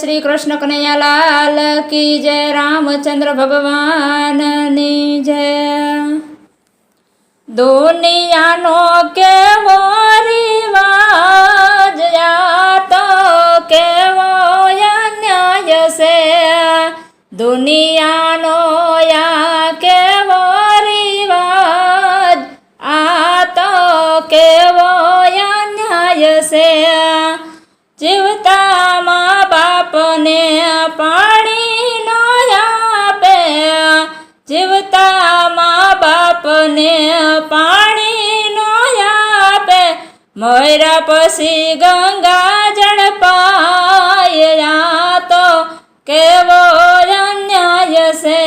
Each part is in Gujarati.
શ્રી કૃષ્ણ કનૈયાલાલ કી જય રામચંદ્ર ભગવાનની જય. દુનિયાનો કેવો રિવાજ પાણી નો આપે, જીવતા મા બાપને પાણી નો આપે. મોયરા પછી ગંગા જળ પાયા તો કેવો અન્યાય છે.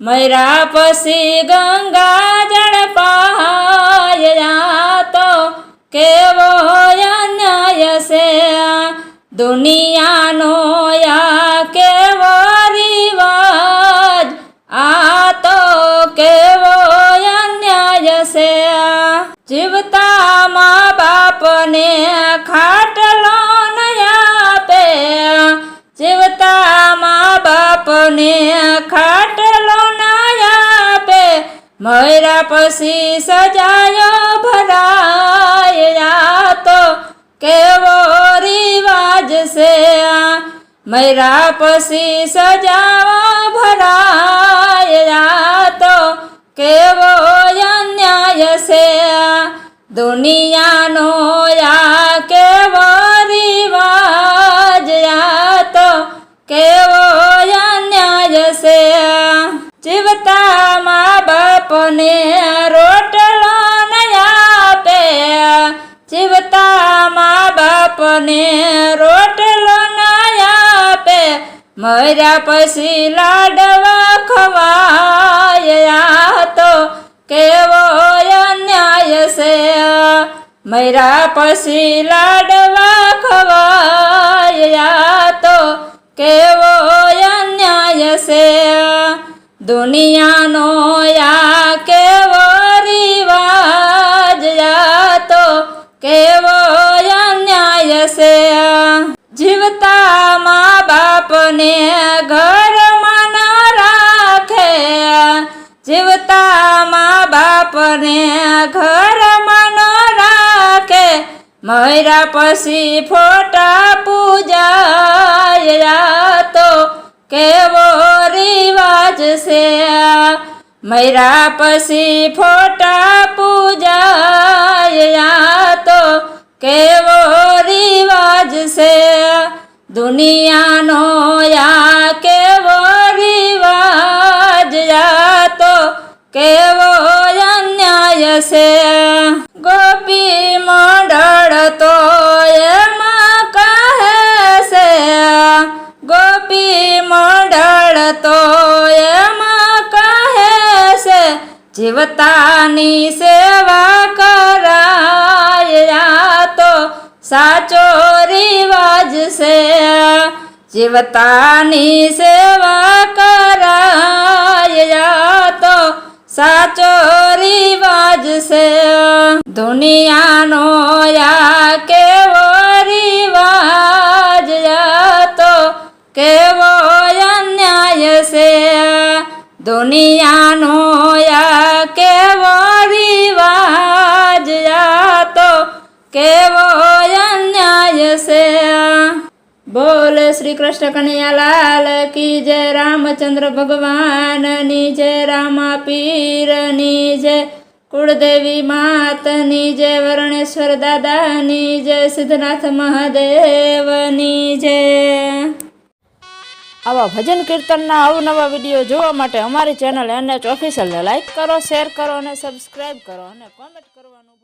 મૈરા પછી ગંગા જળ પાયા તો કેવો અન્યાય છે. દુનિયાનો ખાટલો ન આપે, મયરા પછી સજાયો ભરાયા તો કેવો રિવાજ છે મયરા પછી સજાવા ભરાયા તો કેવો અન્યાય છે દુનિયાનો યા બાપને રોટલો નહીં આપે. જીવતા મા બાપને રોટલો નહીં આપે. મર્યા પછી લાડવા ખવાયા. તો કેવો અન્યાય છે. મૈરા પછી લાડવા ખવાયા. તો કેવો અન્યાય છે. દુનિયાનો ઘરમાં ન રાખે. જીવતા મા બાપને ઘરમાં ન રાખે. મયરા પછી ફોટા પૂજાયા તો કેવો રિવાજ છે. મયરા પછી ફોટા પૂજાયા તો કેવો રિવાજ છે. દુનિયાનો છે ગોપી મંડળ તો એમાં કહે છે ગોપી મંડળ તો એમાં કહે છે જીવતાની સેવા કરાયા તો સાચો રિવાજ છે જીવતાની સેવા કરાયા છે દુનિયાનો યા કેવો રિવાજ તો કેવો અન્યાય છે દુનિયાનો યા કેવો રિવાજ તો કેવો અન્યાય છે બોલ શ્રી કૃષ્ણ કનૈયાલાલ કી જય રામચંદ્ર ભગવાનની જય રામા પીરની જય. કુળદેવી માતની જય, વરણેશ્વર દાદાની જય, સિદ્ધનાથ મહાદેવની જય. આવા ભજન કીર્તનના અવનવા વીડિયો જોવા માટે અમારી ચેનલ એનએચ ઓફિશિયલને લાઇક કરો શેર કરો અને સબસ્ક્રાઈબ કરો અને કોમેન્ટ કરવાનું